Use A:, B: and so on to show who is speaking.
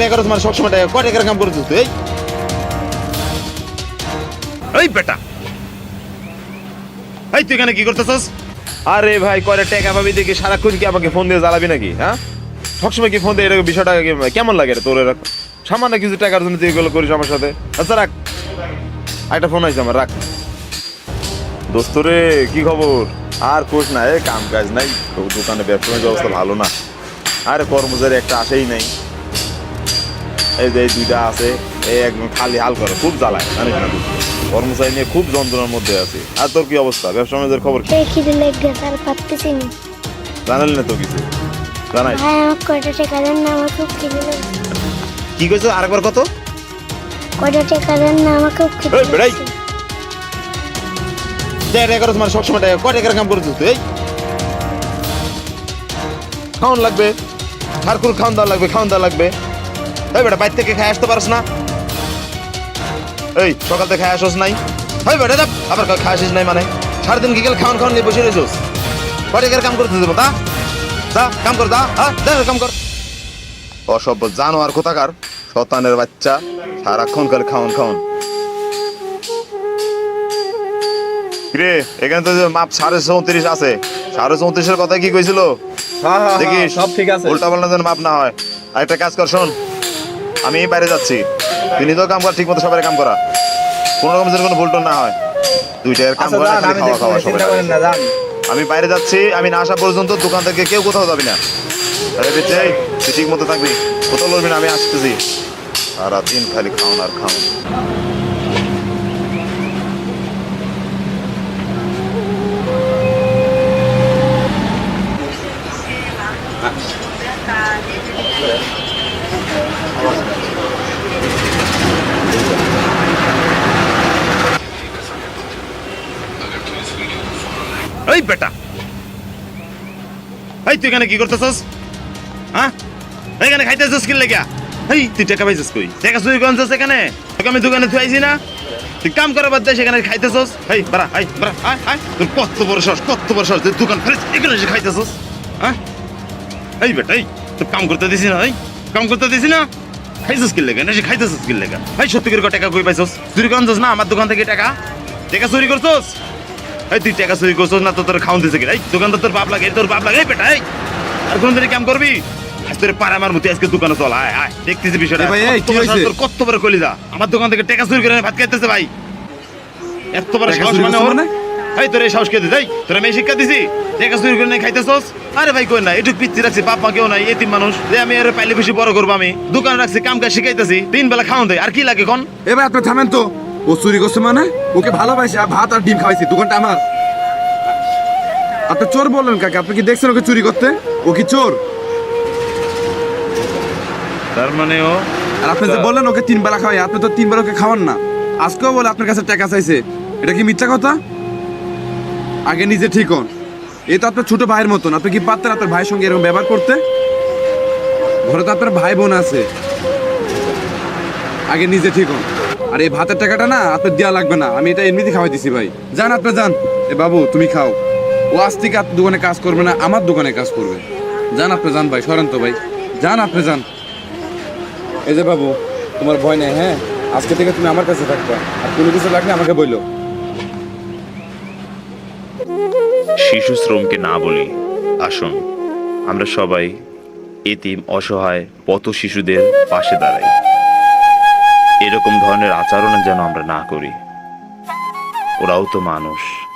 A: টাকা করে তোমার সবসময় টাকা কয় টাকার কাম করছিস তুই এই? এই বেটা। এই তুই এখানে কি করতেছস? আরে ভাই কয়টা টাকা পাবি দেখি সারাক্ষণ কি আমাকে ফোন দিয়ে জ্বালাবি নাকি হ্যাঁ? সবসময় কি ফোন দিয়ে এরকম বিষয়টা কেমন লাগে রে তোর এরকম? সামান্য কিছু টাকার জন্য তুই এগুলো করিস আমার সাথে। আচ্ছা রাখ। একটা ফোন আছে আমার রাখ। দোস্ত রে কি খবর? আর কোষ না এ কাম কাজ নাই। তো দোকানে ব্যবসায়িক অবস্থা ভালো না। আরে কর্মচারী একটা আসেই নাই। এই যে এই দুইটা আছে এই একদম খালি হাল করে খুব জ্বালায় জানিস না কর্মচারী নিয়ে খুব যন্ত্রণার মধ্যে আছে। আর তোর কি অবস্থা? ব্যবসা বাণিজ্যের খবর কি?
B: আর
A: জানালি না তো কিছু? জানাই।
B: কয়টা টাকা দেন না আমার খুব খিদে
A: কি কইছো? আরেকবার কত?
B: কয়টা টাকা দেন না আমার খুব খিদে
A: বেড়াই। দেড় করে তোমার সবসময় টাকা। কয় টাকার কাম করছিস তুই? খাওয়ান লাগবে। ঝাড়খুর খাওয়ান দেওয়া লাগবে খাওয়ান দাওয়া লাগবে। এই বেটা বাইর থেকে খাই আসতে পারস না। এই সকাল থেকে খাই আসস নাই। এই বেটা দেখ আবার খাই আসিস নাই মানে। সারাদিন কি গেল খাওয়ান খাওয়ান নিয়ে বসে রয়েছিস? কয় কাম করতে দেবো তা? যা কাম কর দা হ্যাঁ দে, কাম কর। অসভ্য জানোয়ার কোথাকার? শতানের বাচ্চা সারাক্ষণ কালে খাওয়ান খাওয়ান। রে এখানে তো মাপ সাড়ে চৌত্রিশ আছে। সাড়ে চৌত্রিশের কথা কি কইছিল?
C: হ্যাঁ হ্যাঁ
A: দেখিস
C: সব ঠিক আছে।
A: উল্টা পাল্টা যেন মাপ না হয়। আর একটা কাজ কর শোন। আমি বাইরে যাচ্ছি। তুই নিজেও কাম কর ঠিক মতো সবাই কাম করা। কোনো রকম যেন কোনো ভুলটন না হয়। দুইটার কাম
C: আচ্ছা
A: করা খালি খাওয়া খাওয়া সবাই।
C: না
A: আমি বাইরে যাচ্ছি আমি না আসা পর্যন্ত দোকান থেকে কেউ কোথাও যাবি না। আরে বেঁচে তুই ঠিক মতো থাকবি কোথাও লড়বি না আমি আসতেছি। সারাদিন খালি খাওয়ান আর খাওয়ান এই বেটা। এই, তুই এখানে কি হ্যাঁ? এখানে এই, তুই টাকা পাইছিস কই? চুরি করছিস এখানে? তোকে আমি দোকানে থুয়াইছি না? তুই কাম বাদ সেখানে এই, বাড়া বাড়া তোর কত বড় সাহস, কত বড় সাহস তুই দোকান এখানে এসে হ্যাঁ? এই বেটা, এই তুই কাম করতে দিছি না, এই, কাম করতে দিছি না? খাইছিস খাইতেছস কি লেগা? এই, সত্যি করে টাকা কই পাইছস? চুরি করছিস না আমার দোকান থেকে টাকা? টাকা চুরি করছস এই তুই টাকা চুরি করছস না তো তোর দিছে কি এই দোকানদার তোর বাপ লাগে তোর বাপ লাগে বেটা এই। আর কোনদিন কাম করবি? আজ তোর পাড়া আমার মতো আজকে দোকানে চল আয় আয় দেখতেছি বিষয়টা। তোর কত বড় কলিজা? আমার দোকান থেকে টাকা চুরি করে ভাত খাইতেছে ভাই। এত বড় সাহস মানে ওর
C: মানে?
A: এই তোর এই সাহস কে দিই তোর আমি শিক্ষা দিছি? টাকা চুরি করে নাই খাইতেছস? আরে ভাই কই না এটুক পিচ্ছি রাখছি বাপ মা কেউ নাই এতিম মানুষ। যে আমি এর পাইলে খুশি বড় করব আমি। দোকানে রাখছি কাম কাজ শিখাইতেছি তিন বেলা খাওয়ান দেয় আর কি লাগে কোন
C: এবার আপনি থামেন তো। ও চুরি করছে মানে? ওকে ভালোবাসি আর ভাত আর ডিম খাওয়াইছি দোকানটা আমার। আপনি চোর বললেন কাকে? আপনি কি দেখছেন ওকে চুরি করতে? ও কি চোর?
A: তার মানে ও
C: আর আপনি যে বললেন ওকে তিন বেলা খাওয়াই আপনি তো তিন বেলা ওকে খাওয়ান না। আজকেও বলে আপনার কাছে টাকা চাইছে। এটা কি মিথ্যা কথা? আগে নিজে ঠিক হন। এই তো আপনার ছোট ভাইয়ের মতন। আপনি কি পারতেন আপনার ভাইয়ের সঙ্গে এরকম ব্যবহার করতে? ঘরে তো আপনার ভাই বোন আছে। আগে নিজে ঠিক হন। আর এই ভাতের টাকাটা না আপনার দেওয়া লাগবে না, আমি এটা এমনিতে খাওয়াই দিছি ভাই। যান আপনি যান। এ বাবু, তুমি খাও। ও আজ থেকে আপনার দোকানে কাজ করবে না, আমার দোকানে কাজ করবে। যান আপনি যান ভাই, সরেন তো ভাই। যান আপনি যান। এই যে বাবু, তোমার ভয় নেই হ্যাঁ? আজকে থেকে তুমি আমার কাছে থাকবে। আর কোনো কিছু লাগলে আমাকে বলল
D: শিশু শ্রমকে না বলি, আসুন, আমরা সবাই এতিম, অসহায় পথ শিশুদের পাশে দাঁড়াই। এরকম ধরনের আচরণ যেন আমরা না করি। ওরাও তো মানুষ।